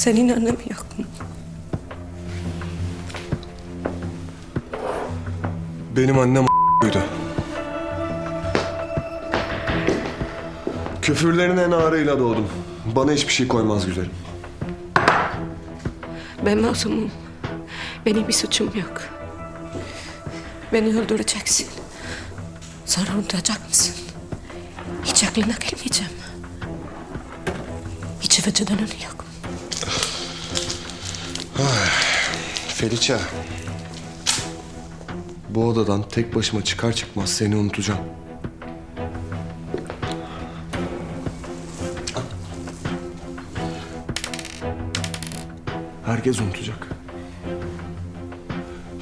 Senin annem yok mu? Benim annem buydu. Küfürlerin en ağırıyla doğdum. Bana hiçbir şey koymaz güzelim. Ben masumum. Benim bir suçum yok. Beni öldüreceksin. Sonra unutacak mısın? Hiç aklına gelmeyeceğim. Hiç vücudunun yok. Feliça. Bu odadan tek başıma çıkar çıkmaz seni unutacağım. Herkes unutacak.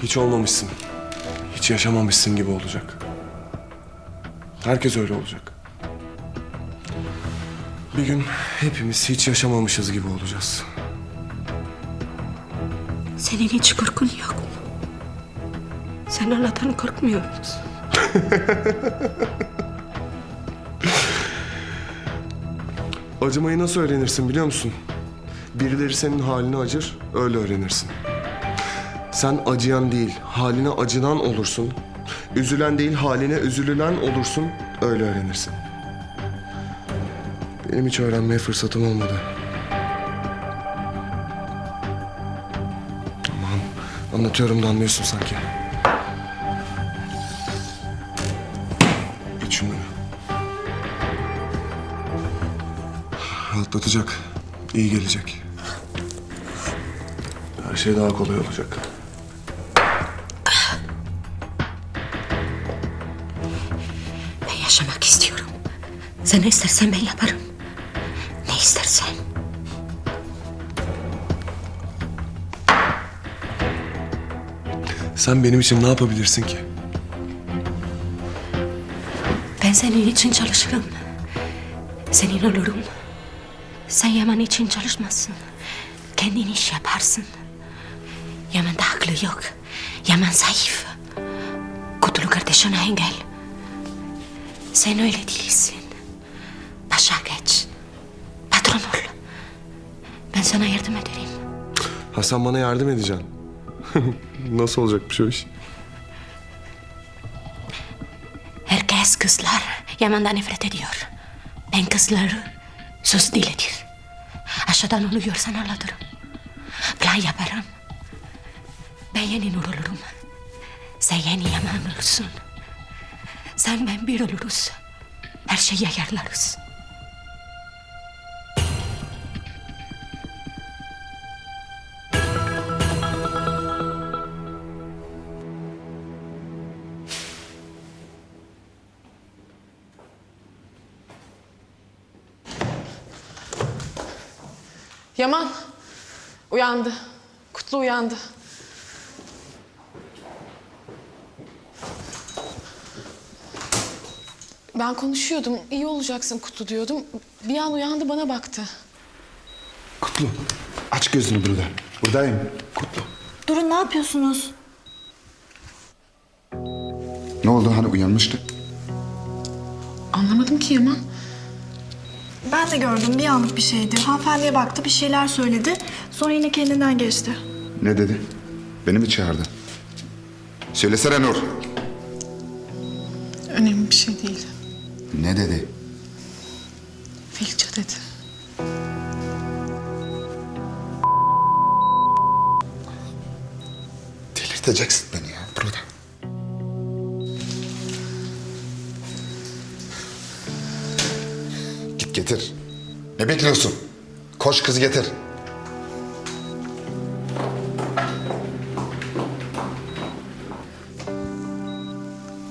Hiç olmamışsın. Hiç yaşamamışsın gibi olacak. Herkes öyle olacak. Bir gün hepimiz hiç yaşamamışız gibi olacağız. Senin hiç korkun yok mu? Sen Allah'tan korkmuyor musun? Acımayı nasıl öğrenirsin biliyor musun? Birileri senin halini acır, öyle öğrenirsin. Sen acıyan değil, haline acınan olursun. Üzülen değil, haline üzülülen olursun, öyle öğrenirsin. Benim hiç öğrenmeye fırsatım olmadı. Anlatıyorum da anlıyorsun sanki. Geç şunları. Rahatlatacak. iyi gelecek. Her şey daha kolay olacak. Ben yaşamak istiyorum. Sen ne istersen ben yaparım. Sen benim için ne yapabilirsin ki? Ben senin için çalışırım. Senin olurum. Sen Yaman için çalışmazsın. Kendin iş yaparsın. Yaman'da aklı yok. Yaman zayıf. Kutlu kardeşine engel. Sen öyle değilsin. Başa geç. Patron ol. Ben sana yardım ederim. Ha sen bana yardım edeceksin. Nasıl olacakmış o iş? Herkes kızlar Yaman'dan nefret ediyor. Ben kızları söz diledir. Aşağıdan oluyorsan anlatırım. Plan yaparım. Ben yeni Nur olurum. Sen yeni Yaman olursun. Sen ben bir oluruz. Her şeyi ayarlarız. Yaman uyandı. Kutlu uyandı. Ben konuşuyordum. iyi olacaksın Kutlu diyordum. Bir an uyandı bana baktı. Kutlu, aç gözünü burada. Buradayım. Kutlu. Durun ne yapıyorsunuz? Ne oldu hani uyanmıştı? Anlamadım ki Yaman. Ben de gördüm bir anlık bir şeydi. Hanımefendiye baktı bir şeyler söyledi. Sonra yine kendinden geçti. Ne dedi? Beni mi çağırdı? Söylesene Nur. Önemli bir şey değil. Ne dedi? Filça dedi. Delirteceksin beni ya burada. Getir. Ne bekliyorsun? Koş kızı getir.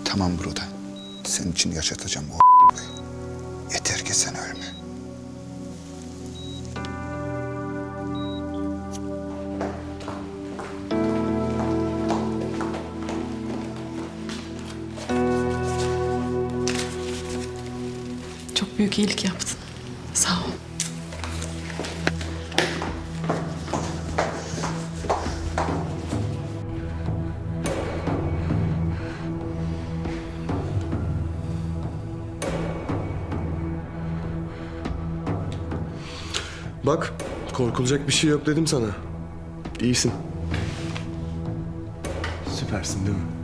Tamam burada. Senin için yaşatacağım o Çok büyük iyilik yaptın. Sağ ol. Bak Korkulacak bir şey yok dedim sana. İyisin. Süpersin değil mi?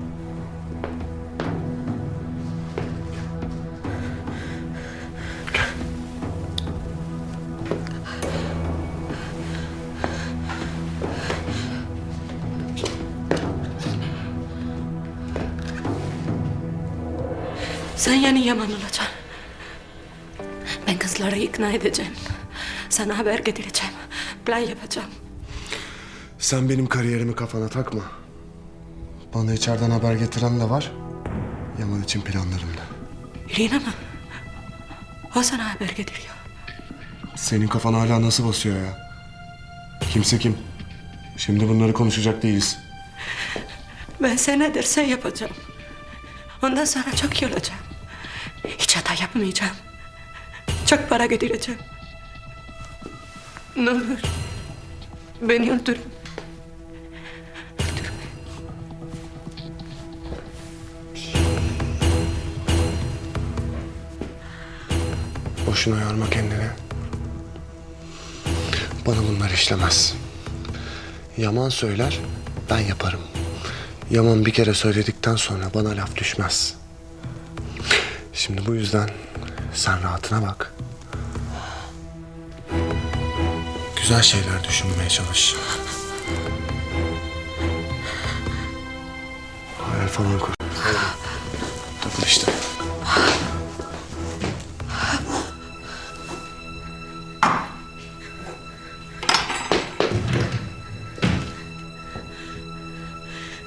Sen yani Yaman olacaksın. Ben kızları ikna edeceğim. Sana haber getireceğim. Plan yapacağım. Sen benim kariyerimi kafana takma. Bana içeriden haber getiren de var. Yaman için planlarımda. İrina mı? O sana haber getiriyor. Senin kafan hala nasıl basıyor ya? Kimse kim? Şimdi bunları konuşacak değiliz. Ben sen ne dersen yapacağım. Ondan sonra çok iyi olacağım. Yapmayacağım. Çok para getireceğim. Ne olur. Beni öldürün. Boşuna yorma kendini. Bana bunlar işlemez. Yaman söyler, ben yaparım. Yaman bir kere söyledikten sonra bana laf düşmez. Şimdi bu yüzden sen rahatına bak. Güzel şeyler düşünmeye çalış. Hayal falan kur. Takıl işte.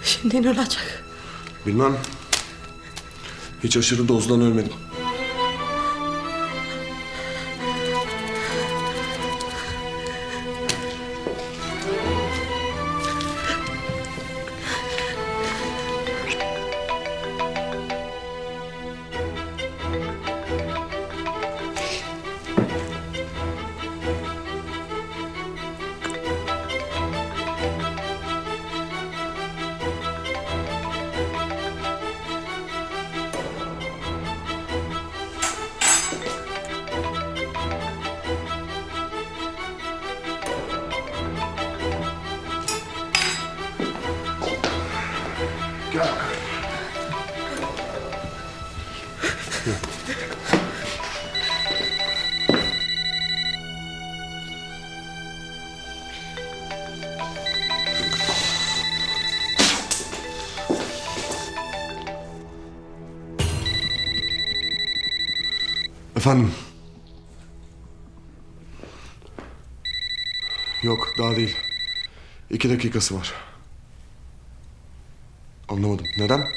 Şimdi ne olacak? Bilmem. Hiç aşırı dozdan ölmedim. Efendim? Yok, daha değil. İki dakikası var. Anlamadım. Neden?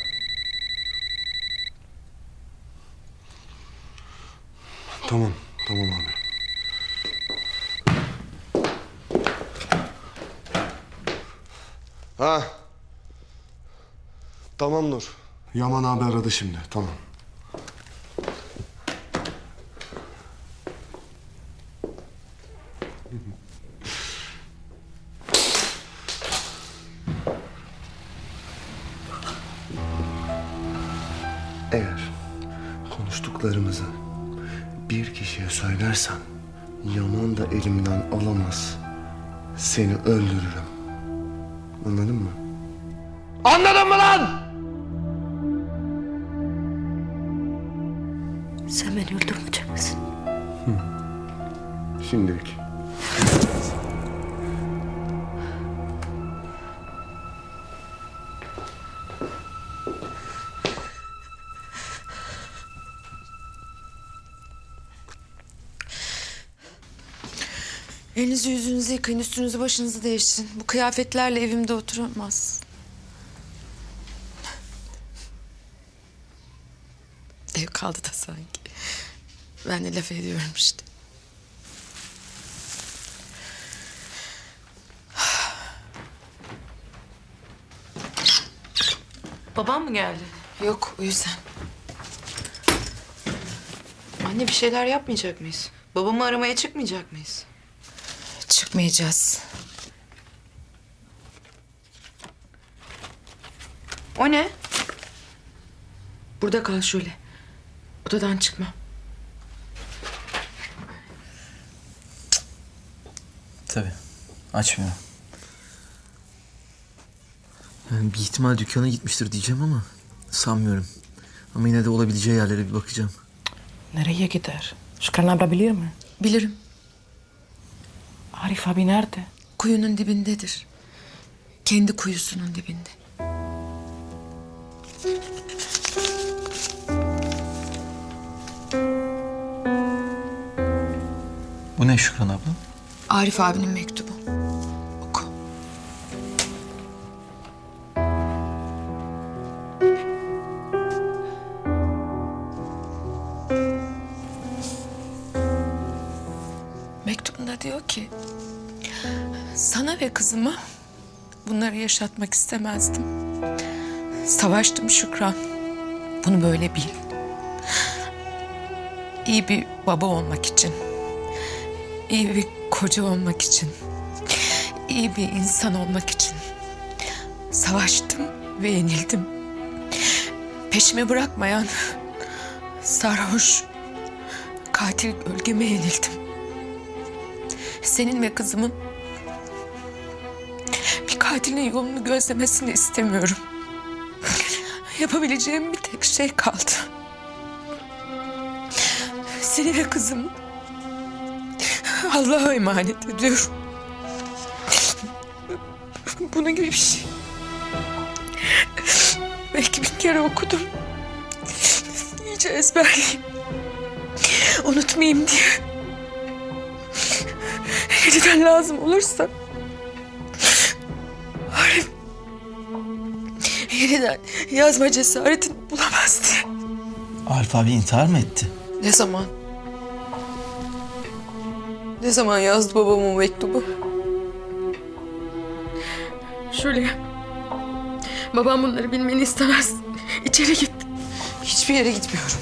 Tamam, tamam abi. Ha. Tamam Nur. Yaman abi aradı şimdi. Tamam. Elimden alamaz. Seni öldürürüm. Anladın mı? Sen beni öldürmeyecek misin? Şimdilik. Elinizi yüzünüzü yıkayın, üstünüzü başınızı değiştirin. Bu kıyafetlerle evimde oturamaz. Ev kaldı da sanki. Ben de laf ediyorum işte. Babam mı geldi? Yok, o yüzden. Anne bir şeyler yapmayacak mıyız? Babamı aramaya çıkmayacak mıyız? Çıkmayacağız. O ne? Burada kal şöyle. Odadan çıkma. Tabii. Açmıyor. Yani bir ihtimal dükkana gitmiştir diyeceğim ama sanmıyorum. Ama yine de olabileceği yerlere bir bakacağım. Nereye gider? Abla bilir mi? Bilirim. Arif abi nerede? Kuyunun dibindedir. Kendi kuyusunun dibinde. Bu ne Şükran abla? Arif abinin mektubu. Diyor ki... Sana ve kızıma bunları yaşatmak istemezdim. Savaştım Şükran. Bunu böyle bil. İyi bir baba olmak için iyi bir koca olmak için, iyi bir insan olmak için savaştım ve yenildim. Peşimi bırakmayan sarhoş katil gölgeme yenildim. Senin ve kızımın bir katilin yolunu gözlemesini istemiyorum. Yapabileceğim bir tek şey kaldı. Seni ve kızımı Allah'a emanet ediyorum. Bunun gibi bir şey. Belki bin kere okudum. İyice ezberleyeyim. Unutmayayım diye. Yeniden lazım olursa. Arif. Yeniden yazma cesaretini bulamaz diye. Arif abi intihar mı etti? Ne zaman? Ne zaman yazdı babamın mektubu? Şöyle. Babam bunları bilmeni istemez. İçeri git. Hiçbir yere gitmiyorum.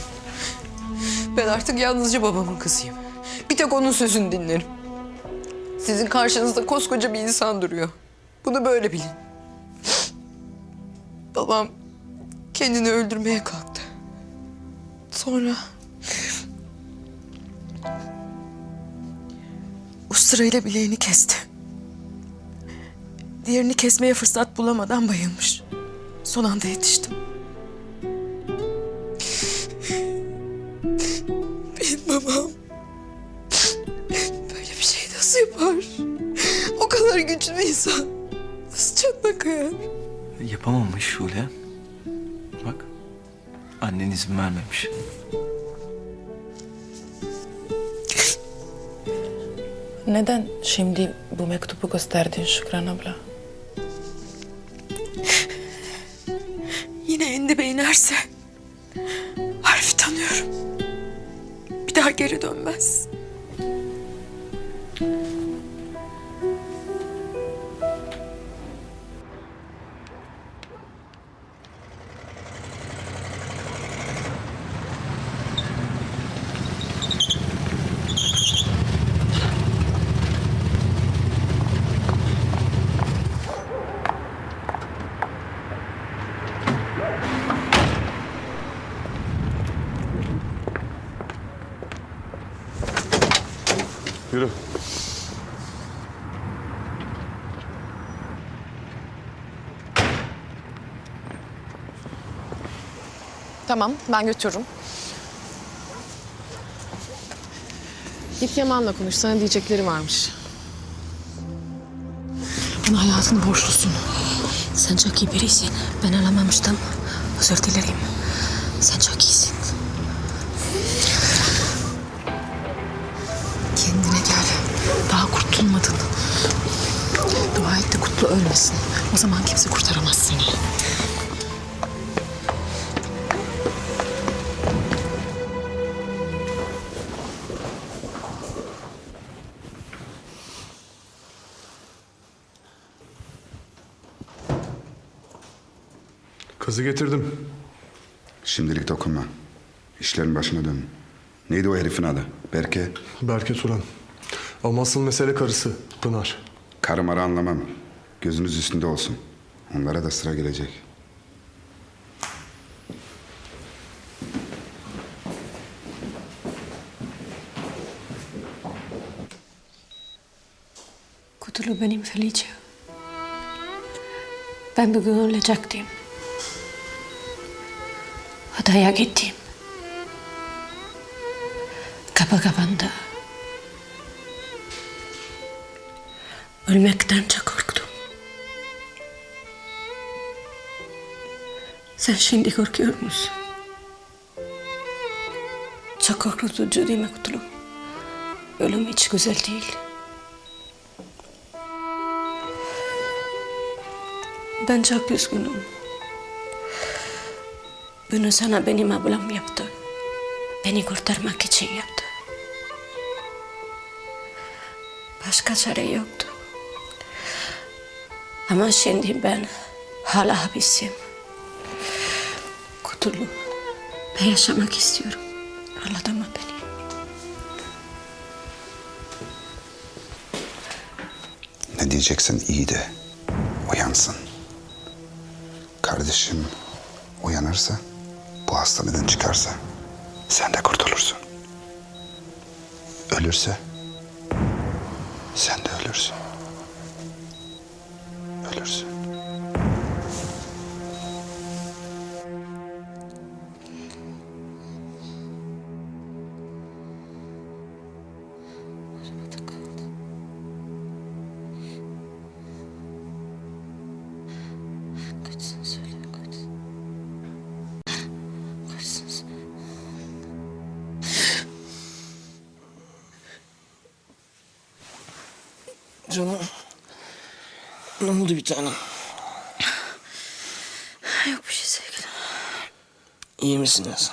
Ben artık yalnızca babamın kızıyım. Bir tek onun sözünü dinlerim. Sizin karşınızda koskoca bir insan duruyor. Bunu böyle bilin. Babam kendini öldürmeye kalktı. Sonra Usturayla bileğini kesti. Diğerini kesmeye fırsat bulamadan bayılmış. Son anda yetiştim. Bir insan nasıl canına kıyar? Yapamamış Şule. Bak. Annen izin vermemiş. Neden şimdi bu mektubu gösterdin Şükran abla? Tamam, ben götürürüm. Git Yaman'la konuş, sana diyecekleri varmış. Bana hayatını borçlusun. Sen çok iyi birisin. Ben alamamıştım. Özür dilerim. Sen çok iyisin. Kendine gel. Daha kurtulmadın. Dua et de Kutlu ölmesin. O zaman kimse kurtaramaz seni. Kızı getirdim. Şimdilik dokunma. İşlerin başına dön. Neydi o herifin adı? Berke. Berke Turan. Ama asıl mesele karısı Pınar. Karı marı anlamam. Gözünüz üstünde olsun. Onlara da sıra gelecek. Kutlu benim Felicia. Ben bugün olacaktım. Adaya gittim. Kapı kapandı. Ölmekten çok korktum. Sen şimdi korkuyor musun? Çok korkutucu değil mi Kutlu? Ölüm hiç güzel değil. Ben çok üzgünüm. Bunu sana benim ablam yaptı. Beni kurtarmak için yaptı. Başka çare yoktu. Ama şimdi ben hala hapisim. Kutulu. Ben yaşamak istiyorum. Mı beni? Ne diyeceksen iyi de uyansın. Kardeşim uyanırsa, bu hastaneden çıkarsa sen de kurtulursun. Ölürse sen de ölürsün. Ölürsün. Canım. Ne oldu bir tanem? Yok bir şey sevgilim. İyi misiniz?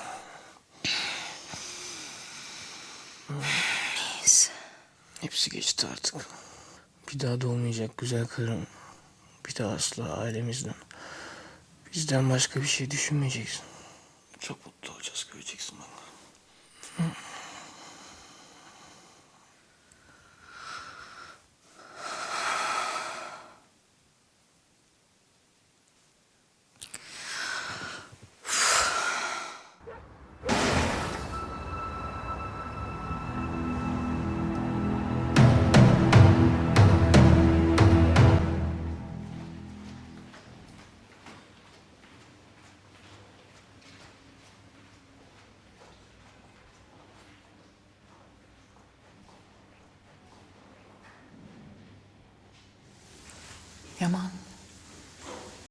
İyiyiz. Hepsi geçti artık. Bir daha da olmayacak güzel karım. Bir daha asla ailemizden. Bizden başka bir şey düşünmeyeceksin. Çok mutlu Yaman.